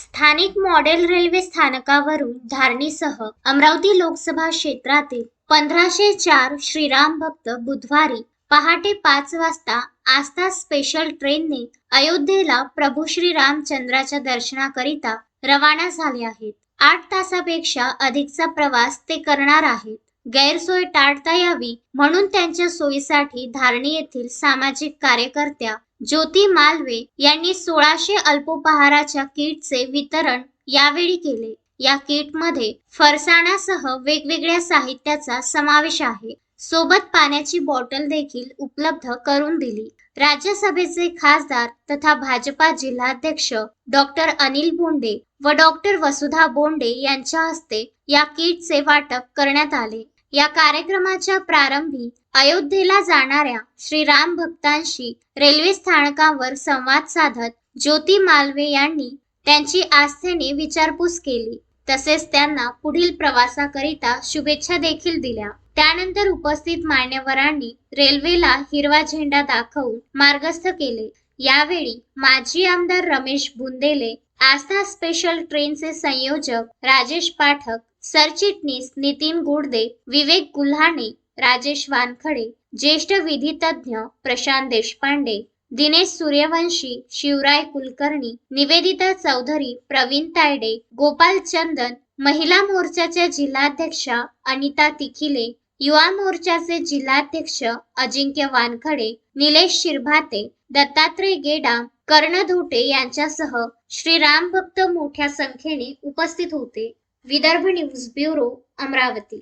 स्थानिक model railway स्थानकावरून धारणीसह अमरावती लोकसभा क्षेत्रातील पंधराशे चार श्रीराम भक्त बुधवारी पहाटे पाच वाजता आस्था स्पेशल ट्रेनने अयोध्येला प्रभू श्री रामचंद्राच्या दर्शनाकरिता रवाना झाले आहेत. आठ तासापेक्षा अधिकचा प्रवास ते करणार आहेत. गैरसोय टाळता यावी म्हणून त्यांच्या सोयीसाठी धारणी येथील सामाजिक कार्यकर्त्या ज्योती मालवे यांनी सोळाशे अल्पोपहाराच्या किटचे वितरण यावेळी केले. या किटमध्ये फरसाणासह वेगवेगळ्या साहित्याचा समावेश आहे. सोबत पाण्याची बॉटल देखील उपलब्ध करून दिली. राज्यसभेचे खासदार तथा भाजपा जिल्हाध्यक्ष डॉक्टर अनिल बोंडे व डॉक्टर वसुधा बोंडे यांच्या हस्ते या किटचे वाटप करण्यात आले. या कार्यक्रमाच्या प्रारंभी अयोध्येला जाणाऱ्या श्रीराम भक्तांशी रेल्वे स्थानकावर संवाद साधत ज्योती मालवे यांनी त्यांची आस्थेने विचारपूस केली. तसेच त्यांना पुढील प्रवासाकरिता शुभेच्छा देखील दिल्या. त्यानंतर उपस्थित मान्यवरांनी रेल्वेला हिरवा झेंडा दाखवून मार्गस्थ केले. यावेळी माजी आमदार रमेश बुंदेले आस्था स्पेशल ट्रेनचे संयोजक राजेश पाठक सरचिटणीस नितीन गुडदे विवेक गुल्हाणे राजेश वानखडे ज्येष्ठ विधितज्ञ प्रशांत देशपांडे दिनेश सूर्यवंशी शिवराय कुलकर्णी निवेदिता चौधरी प्रवीण तायडे गोपाल चंदन महिला मोर्चाच्या जिल्हाध्यक्षा अनिता तिखिले युवा मोर्चाचे जिल्हाध्यक्ष अजिंक्य वानखडे निलेश शिरभाते दत्तात्रय गेडाम कर्ण धोटे यांच्यासह श्रीराम भक्त मोठ्या संख्येने उपस्थित होते. Vidarbha news bureau Amravati.